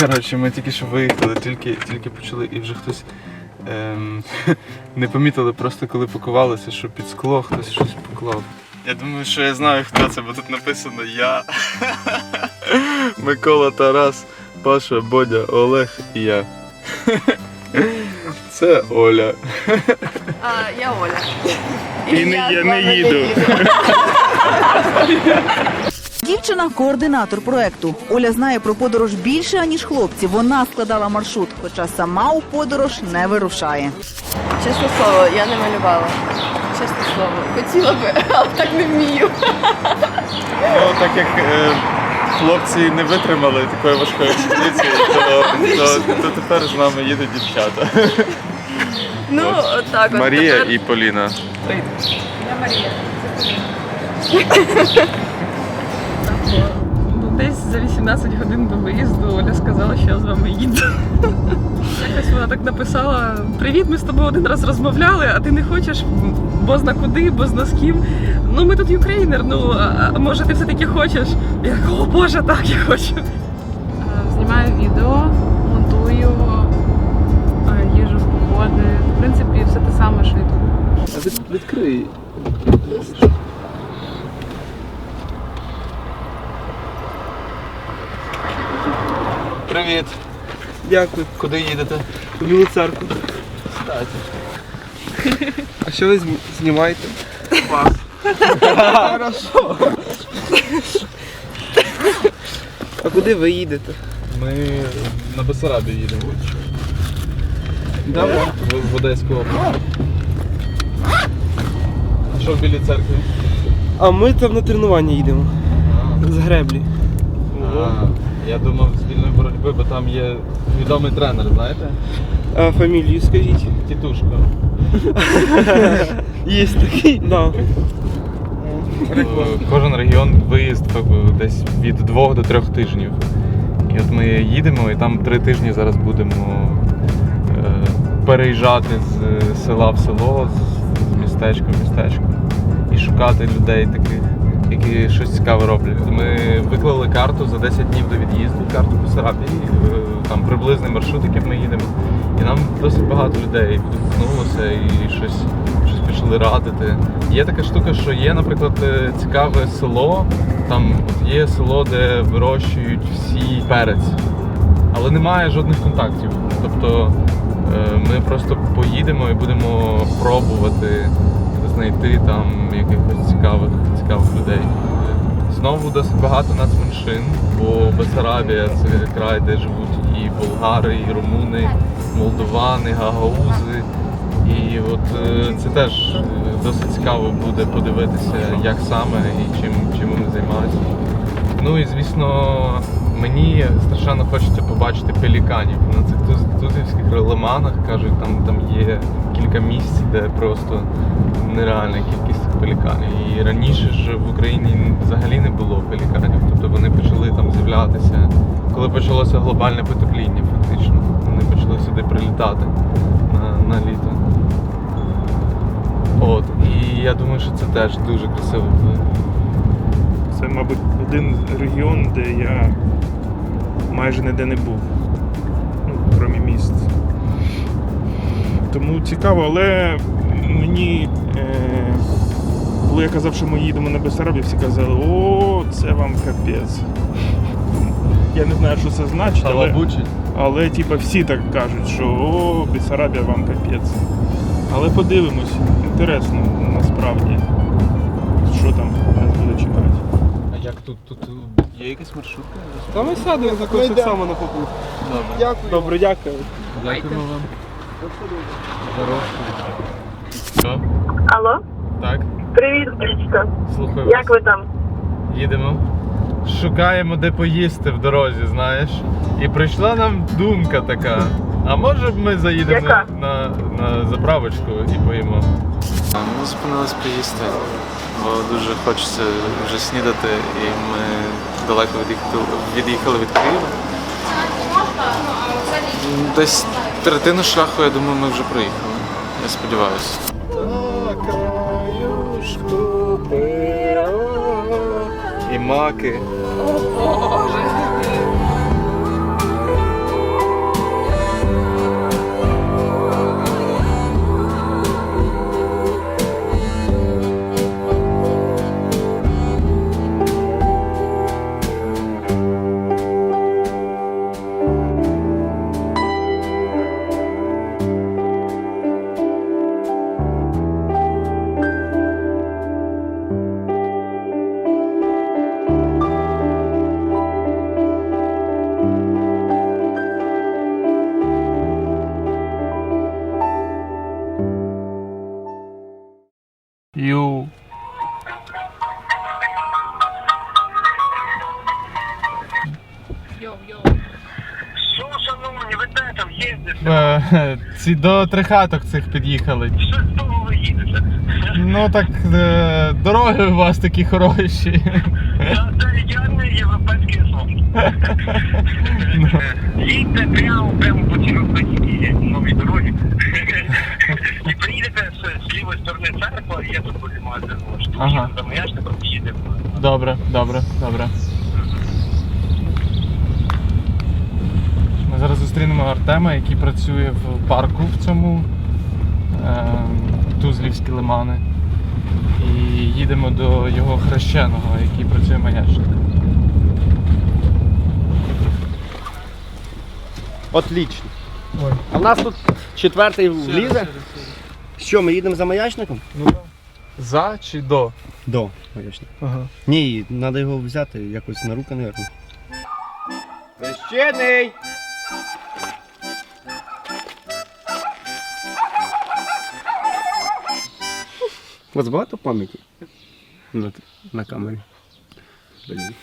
Коротше, ми тільки що виїхали, тільки, тільки почали і вже хтось ем, не помітили просто коли пакувалися, що під скло хтось щось поклав. Я думаю, що я знаю хто це, бо тут написано я. Микола Тарас, Паша, Бодя, Олег і я. Це Оля. А, я Оля. І не- я з не вами їду. Дівчина координатор проекту. Оля знає про подорож більше аніж хлопці. Вона складала маршрут, хоча сама у подорож не вирушає. Чесне слово, я не малювала. Чесне слово. Хотіла би, але так не вмію. Ну, так як е, хлопці не витримали такої важкої експедиції, то, то, то тепер з нами їдуть дівчата. Ну, От. так от. Марія тепер... і Поліна. Я Марія. Ну, Десь за 18 годин до виїзду Оля сказала, що я з вами їду. Якось вона так написала: Привіт, ми з тобою один раз розмовляли, а ти не хочеш бо зна куди, бо зна з ким. Ну ми тут юкрейнер, ну а може ти все-таки хочеш? Я така, о Боже, так, я хочу. Знімаю відео, монтую, їжу в походи. В принципі, все те саме, що і тут. Відкрий. Привіт. Дякую. Куди їдете? У Білу церкву. А що ви знімаєте? Вас. Хорошо. А куди ви їдете? Ми на Бесарабі їдемо. Давай. В, в Одеську область. А що в Білій церкві? А ми там на тренування їдемо. З греблі. А, я думав з вільної боротьби, бо там є відомий тренер, знаєте? А фамілію скажіть. Тітушка. Є такий? Да. Е, Кожен регіон виїзд е, десь від двох до трьох тижнів. І от ми їдемо і там три тижні зараз будемо е, переїжджати з е, села в село, з містечка в містечко і шукати людей таких, які щось цікаве роблять. Ми виклали карту за 10 днів до від'їзду, карту по Сарабії, е, там приблизний маршрут, яким ми їдемо. І нам досить багато людей відгукнулося і щось, щось почали радити. Є така штука, що є, наприклад, е, цікаве село. Там є село, де вирощують всі перець, але немає жодних контактів. Тобто е, ми просто поїдемо і будемо пробувати знайти там якихось цікавих, цікавих людей. Знову досить багато нацменшин, бо Бесарабія це край, де живуть і болгари, і румуни, молдовани, гагаузи. І от е, це теж е, досить цікаво буде подивитися, як саме і чим, чим вони займаються. Ну і звісно, мені страшенно хочеться побачити пеліканів на цих туз- тузівських лиманах. Кажуть, там, там є кілька місць, де просто нереальна кількість пеліканів. І раніше ж в Україні взагалі не було пеліканів. Тобто вони почали там з'являтися, коли почалося глобальне потепління, фактично. Вони почали сюди прилітати на, на літо. От, і я думаю, що це теж дуже красиво буде. Це, мабуть, один регіон, де я майже ніде не був, Тому цікаво, але мені е, коли я казав, що ми їдемо на Бессарабію, всі казали, о, це вам капець. Я не знаю, що це значить, але, але типа, всі так кажуть, що о, Бессарабія вам капець. Але подивимось, інтересно насправді, що там нас буде чекати. А як тут, тут є якась маршрутка? Та ми сядемо також так само на попут. Добре. Добре, дякую. Дякуємо вам. Здорово. Що? Алло, Так, привіт, Брічка. слухаю Як вас. ви там? Їдемо. Шукаємо, де поїсти в дорозі, знаєш. І прийшла нам думка така. А може б ми заїдемо Яка? на, на заправочку і поїмо? Ми зупинились поїсти, бо дуже хочеться вже снідати, і ми далеко від'їхали, від'їхали від Києва. Десь третину шляху, я думаю, ми вже проїхали. Я сподіваюся. І маки. Ю. Ці до трихаток цих під'їхали. Що з того ви їдете? Ну так е, дороги у вас такі хороші. Це ідеальний європейський сон. Їдьте прямо, прямо по цій розбитій новій дорозі. І приїдете з, з лівої сторони церква, і я тут буду магазин. Ага. За маяшником їдемо. Добре, добре, добре. Ми зараз зустрінемо Артема, який працює в парку в цьому е, Тузлівські лимани. І їдемо до його хрещеного, який працює маячником. Отлично. А в нас тут четвертий влізе. Що, ми їдемо за маячником? За чи до? До маячника. Ага. Ні, треба його взяти якось на руки, мабуть. Хрещений! У вас багато пам'яті? На, на камері. Блін.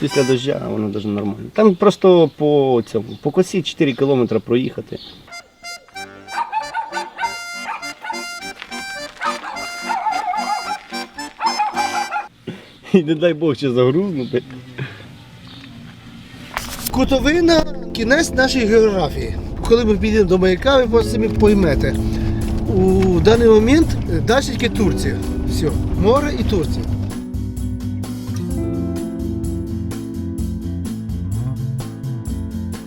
Після дождя воно дуже нормально. Там просто по цьому, по косі 4 кілометри проїхати. І не дай Бог ще загрузнути. Кутовина кінець нашої географії. Коли ми підемо до маяка, ви самі поймете. У даний момент далі тільки Турція. Все, море і Турція.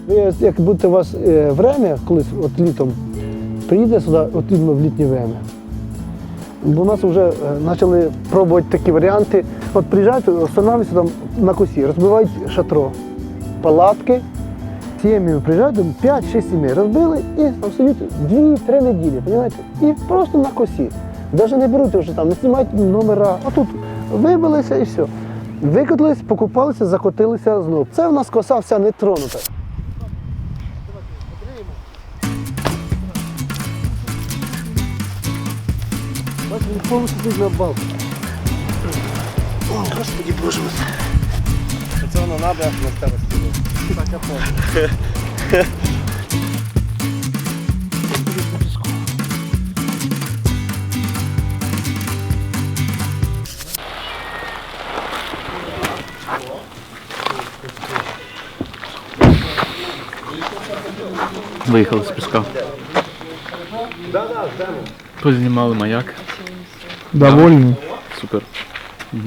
Ви як будете у вас е, время, колись от літом приїде сюди, от іменно в літнє время. Бо у нас вже е, почали пробувати такі варіанти. От приїжджають, встановлюються там на косі, розбивають шатро, палатки. Сім'ями приїжджають, там 5-6 сімей розбили і там сидять 2-3 неділі, розумієте? І просто на косі. Навіть не беруть вже там, не знімають номера, а тут вибилися і все. Викотились, покупалися, закотилися знову. Це в нас коса вся не тронута. Бачите, він повністю на балку. О, Господи, Боже мой. Це воно треба на старості. Виїхали з піска. Познімали маяк. Довольні. Супер. Угу.